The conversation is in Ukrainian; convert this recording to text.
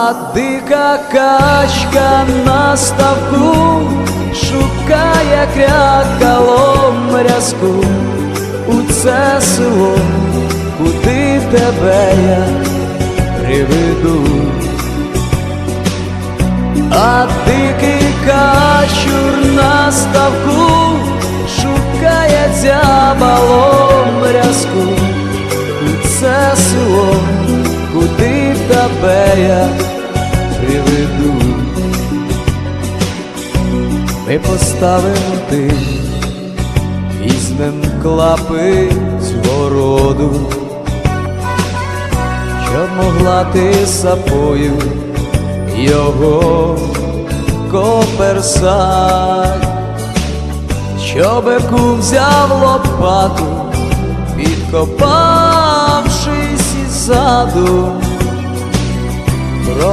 А дика качка на ставку шукає крякалом рязку у це село, куди тебе я приведу. А дикий качур на ставку шукає дзябалом рязку у це село, куди тебе я приведу. Ми поставимо ти, візьмем клапи з щоб могла ти сапою його коперсать, щоб кум взяв лопату, підкопавшись lado